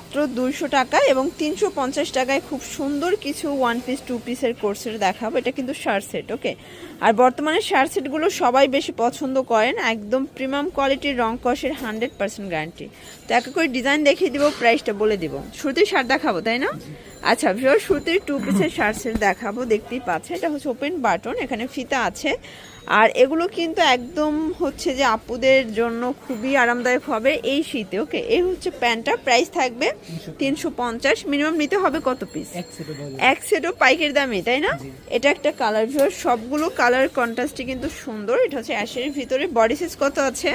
মাত্র দুইশো টাকা এবং তিনশো পঞ্চাশ টাকায় খুব সুন্দর কিছু ওয়ান পিস টু পিসের কোর্সের দেখাবো। এটা কিন্তু শার্ট সেট ওকে আর বর্তমানে শার্ট সেটগুলো সবাই বেশি পছন্দ করেন, একদম প্রিমিয়াম কোয়ালিটির রং কষের হান্ড্রেড পার্সেন্ট গ্যারান্টি তো একে করে ডিজাইন দেখিয়ে দিব প্রাইসটা বলে দিব। শুরুতেই শার্ট দেখাবো, তাই না? আচ্ছা ভিওর শুরুতেই টু পিসের শার্ট সেট দেখাবো দেখতেই পাচ্ছে এটা হচ্ছে ওপেন বাটন এখানে ফিতা আছে। আর এগুলো কিন্তু একদম হচ্ছে যে আপুদের জন্য খুবই আরামদায়ক হবে এই শীতে ওকে এই হচ্ছে প্যান্টটা প্রাইস থাকবে তিনশো পঞ্চাশ মিনিমাম নিতে হবে কত পিস এক সেটও পাইকের দামে তাই না? এটা একটা কালার ভিউর সবগুলো কালার কন্ট্রাস্টই কিন্তু সুন্দর। এটা হচ্ছে অ্যাশের ভিতরে। বডি সাইজ কত আছে?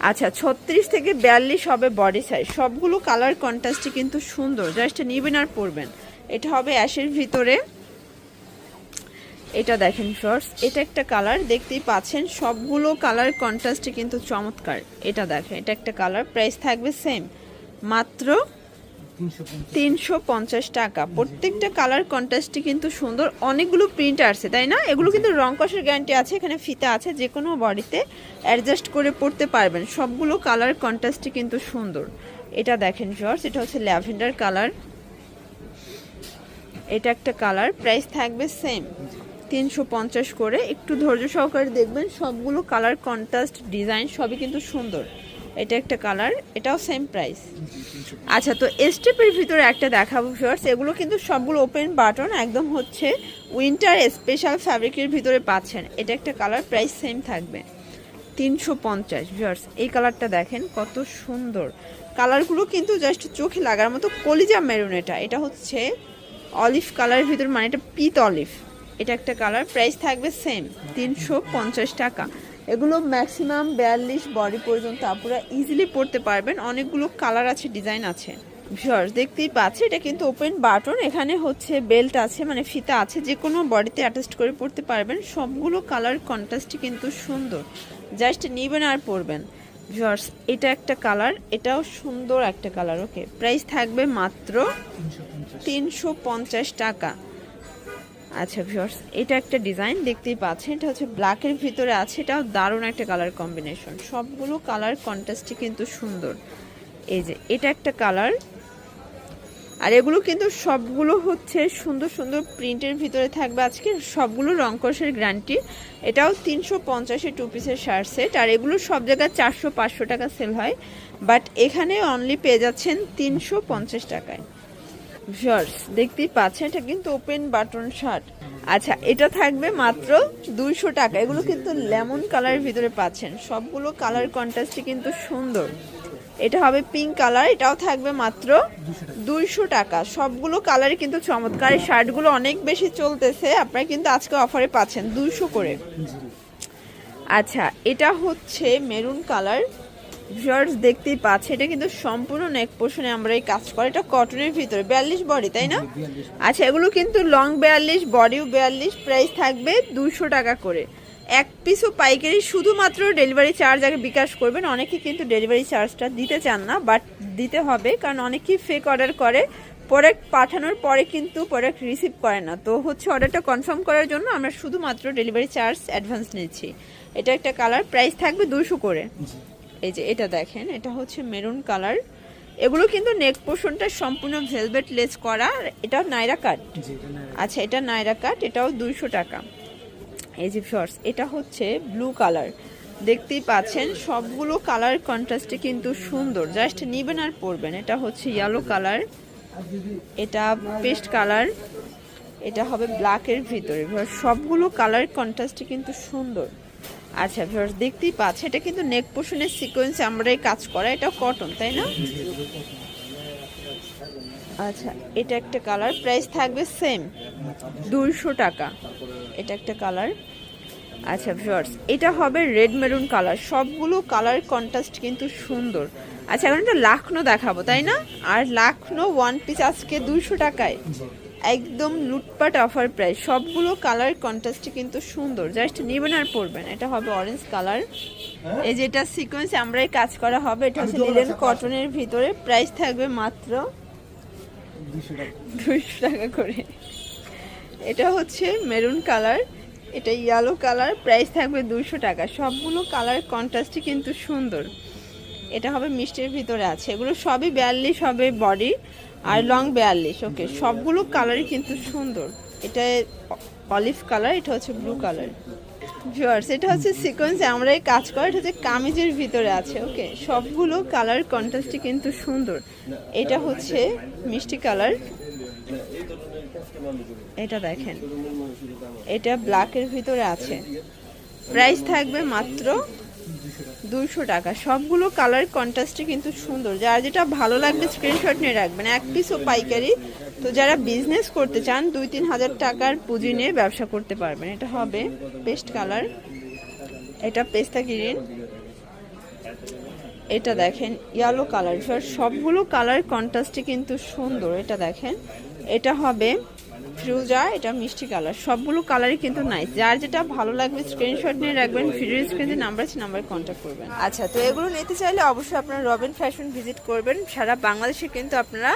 আচ্ছা ছত্রিশ থেকে বিয়াল্লিশ হবে বডি সাইজ সবগুলো কালার কন্ট্রাস্টই কিন্তু সুন্দর জাস্ট নিবেন আর পরবেন। এটা হবে অ্যাশের ভিতরে। এটা দেখেন শর্টস এটা একটা কালার দেখতেই পাচ্ছেন, সবগুলো কালার কন্ট্রাস্টে কিন্তু চমৎকার। এটা দেখেন, এটা একটা কালার প্রাইস থাকবে সেম মাত্র তিনশো পঞ্চাশ। টাকা। প্রত্যেকটা কালার কন্ট্রাস্টই কিন্তু সুন্দর। অনেকগুলো প্রিন্ট আসছে তাই না? এগুলো কিন্তু রং কষের গ্যারান্টি আছে, এখানে ফিতা আছে, যে কোনো বডিতে অ্যাডজাস্ট করে পড়তে পারবেন। সবগুলো কালার কন্ট্রাস্টই কিন্তু সুন্দর। এটা দেখেন জর্জ এটা হচ্ছে ল্যাভেন্ডার কালার এটা একটা কালার প্রাইস থাকবে সেম তিনশো পঞ্চাশ করে। একটু ধৈর্য সহকারে দেখবেন, সবগুলো কালার কন্ট্রাস্ট ডিজাইন সবই কিন্তু সুন্দর। এটা একটা কালার, এটাও সেম প্রাইস আচ্ছা তো স্টেপের ভিতরে একটা দেখাবো শর্টস এগুলো কিন্তু সবগুলো ওপেন বাটন একদম হচ্ছে উইন্টার স্পেশাল ফ্যাব্রিকের ভিতরে পাচ্ছেন। এটা একটা কালার প্রাইস সেম থাকবে। তিনশো পঞ্চাশ ভিউয়ার্স এই কালারটা দেখেন, কত সুন্দর। কালারগুলো কিন্তু জাস্ট চোখে লাগার মতো কলিজা মেরুন এটা। এটা হচ্ছে অলিভ কালারের ভিতর মানে এটা পিত অলিভ এটা একটা কালার প্রাইস থাকবে সেম তিনশো পঞ্চাশ টাকা। এগুলো ম্যাক্সিমাম বিয়াল্লিশ বডি পর্যন্ত আপনারা ইজিলি পড়তে পারবেন। অনেকগুলো কালার আছে ডিজাইন আছে। ভিউয়ার্স দেখতেই পাচ্ছি, এটা কিন্তু ওপেন বাটন এখানে হচ্ছে বেল্ট আছে মানে ফিতা আছে, যে কোনো বডিতে অ্যাটাচ করে পড়তে পারবেন। সবগুলো কালার কন্ট্রাস্টই কিন্তু সুন্দর। জাস্ট নিবেন আর পরবেন। ভিউয়ার্স এটা একটা কালার এটাও সুন্দর একটা কালার ওকে প্রাইস থাকবে মাত্র তিনশো টাকা। আচ্ছা ভিউয়ার্স এটা একটা ডিজাইন দেখতেই পাচ্ছেন, এটা হচ্ছে ব্ল্যাকের ভিতরে আছে, এটাও দারুণ একটা কালার কম্বিনেশন সবগুলো কালার কন্ট্রাস্টই কিন্তু সুন্দর। এই যে, এটা একটা কালার আর এগুলো কিন্তু সবগুলো হচ্ছে সুন্দর সুন্দর প্রিন্টের ভিতরে থাকবে আজকে, সবগুলো রংকসের গ্যারান্টি এটাও তিনশো পঞ্চাশে টু পিসের শার্ট সেট আর এগুলো সব জায়গায় চারশো পাঁচশো টাকা সেল হয়। বাট এখানে অনলি পেয়ে যাচ্ছেন তিনশো পঞ্চাশ টাকায়। ভিউয়ার্স দেখতেই পাচ্ছেন এটা কিন্তু ওপেন বাটন শার্ট আচ্ছা এটা থাকবে মাত্র দুইশো টাকা। এগুলো কিন্তু লেমন কালারের ভিতরে পাচ্ছেন। সবগুলো কালার কন্ট্রাস্টই কিন্তু সুন্দর। এটা হবে পিঙ্ক কালার এটাও থাকবে মাত্র দুইশো টাকা। সবগুলো কালারই কিন্তু চমৎকার। এই শার্টগুলো অনেক বেশি চলতেছে। আপনারা কিন্তু আজকে অফারে পাচ্ছেন দুইশো করে। আচ্ছা এটা হচ্ছে মেরুন কালার ভিউয়ার্স দেখতেই পাচ্ছে, এটা কিন্তু সম্পূর্ণ নেক পোর্শনে আমরা এই কাজ করি। এটা কটনের ভিতরে, বিয়াল্লিশ বডি তাই না? আচ্ছা এগুলো কিন্তু লং বিয়াল্লিশ বডিও বিয়াল্লিশ প্রাইস থাকবে দুশো টাকা করে। এক পিসও পাইকারি শুধুমাত্র ডেলিভারি চার্জ আগে বিকাশ করবেন। অনেকে কিন্তু ডেলিভারি চার্জটা দিতে চান না বাট দিতে হবে, কারণ অনেকেই ফেক অর্ডার করে। প্রোডাক্ট পাঠানোর পরে কিন্তু প্রোডাক্ট রিসিভ করে না। তো হচ্ছে অর্ডারটা কনফার্ম করার জন্য আমরা শুধুমাত্র ডেলিভারি চার্জ অ্যাডভান্স নিচ্ছি। এটা একটা কালার প্রাইস থাকবে দুশো করে। এই যে এটা দেখেন এটা হচ্ছে মেরুন কালার। এগুলো কিন্তু নেক পোর্শনটা সম্পূর্ণ ভেলভেট লেস করা এটাও নাইরা কাট এটা আচ্ছা এটা নাইরা কাট এটাও দুইশো টাকা। এই যে শর্টস এটা হচ্ছে ব্লু কালার দেখতেই পাচ্ছেন সবগুলো কালার কন্ট্রাস্টে কিন্তু সুন্দর। জাস্ট নিবেন আর পরবেন। এটা হচ্ছে ইয়েলো কালার এটা পেস্ট কালার এটা হবে ব্ল্যাকের ভিতরে। সবগুলো কালার কন্ট্রাস্টে কিন্তু সুন্দর। আচ্ছা ভিউয়ার্স দেখতেই পাচ্ছে, এটা কিন্তু নেক পোর্শনের সিকোয়েন্স আমরা কাজ করা এটা কটন তাই না? আচ্ছা এটা একটা কালার প্রাইস থাকবে সেম দুইশো টাকা। এটা একটা কালার আচ্ছা ভিউয়ার্স এটা হবে রেড মেরুন কালার সবগুলো কালার কন্ট্রাস্ট কিন্তু সুন্দর। আচ্ছা এখন একটা লাখনো দেখাবো, তাই না? আর লাখনো ওয়ান পিস আজকে দুইশো টাকায়। একদম লুটপাট অফার প্রাইস সবগুলো কালার কন্ট্রাস্টে কিন্তু সুন্দর। জাস্ট নেবেন আর পরবেন। এটা হবে অরেঞ্জ কালার এই যেটা সিকোয়েন্স আমরাই কাজ করা হবে এটা হচ্ছে লিলেন কটনের ভিতরে। প্রাইস থাকবে মাত্র দুশো টাকা। দুইশো টাকা করে। এটা হচ্ছে মেরুন কালার এটা ইয়েলো কালার প্রাইস থাকবে দুশো টাকা। সবগুলো কালার কন্ট্রাস্টই কিন্তু সুন্দর। এটা হবে মিষ্টির ভিতরে আছে। এগুলো সবই বিয়াল্লিশ হবে বডি আর লং বিয়াল্লিশ ওকে সবগুলো কালারই কিন্তু সুন্দর। এটা অলিভ কালার এটা হচ্ছে ব্লু কালার ভিউয়ার্স এটা হচ্ছে সিকোয়েন্স আমরা এই কাজ করা, এটা হচ্ছে কামিজের ভিতরে আছে ওকে সবগুলো কালার কন্ট্রাস্টই কিন্তু সুন্দর। এটা হচ্ছে মিষ্টি কালার এটা দেখেন, এটা ব্ল্যাকের ভিতরে আছে। প্রাইস থাকবে মাত্র দুইশো টাকা। সবগুলো কালার কন্ট্রাস্টে কিন্তু সুন্দর। যার যেটা ভালো লাগবে স্ক্রিনশট নিয়ে রাখবেন। এক পিসও পাইকারি। তো যারা বিজনেস করতে চান, দুই তিন হাজার টাকার পুঁজি নিয়ে ব্যবসা করতে পারবেন। এটা হবে পেস্ট কালার এটা পেস্তা গ্রিন। এটা দেখেন ইয়েলো কালার সবগুলো কালার কন্ট্রাস্টে কিন্তু সুন্দর। এটা দেখেন। এটা হবে ফ্রুজা এটা মিষ্টি কালার। সবগুলো কালারই কিন্তু নাইস যার যেটা ভালো লাগবে স্ক্রিনশট নিয়ে রাখবেন ভিডিও স্ক্রিনে নাম্বার আছে নাম্বার কন্ট্যাক্ট করবেন। আচ্ছা তো এগুলো নিতে চাইলে অবশ্যই আপনারা রবিন ফ্যাশন ভিজিট করবেন। সারা বাংলাদেশে কিন্তু আপনারা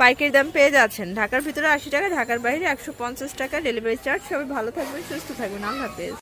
পাইকারি দাম পেয়ে যাচ্ছেন। ঢাকার ভিতরে আশি টাকা, ঢাকার বাইরে একশো পঞ্চাশ টাকা। ডেলিভারি চার্জ সবাই ভালো থাকবেন, সুস্থ থাকবেন। আল্লাহ হাফেজ।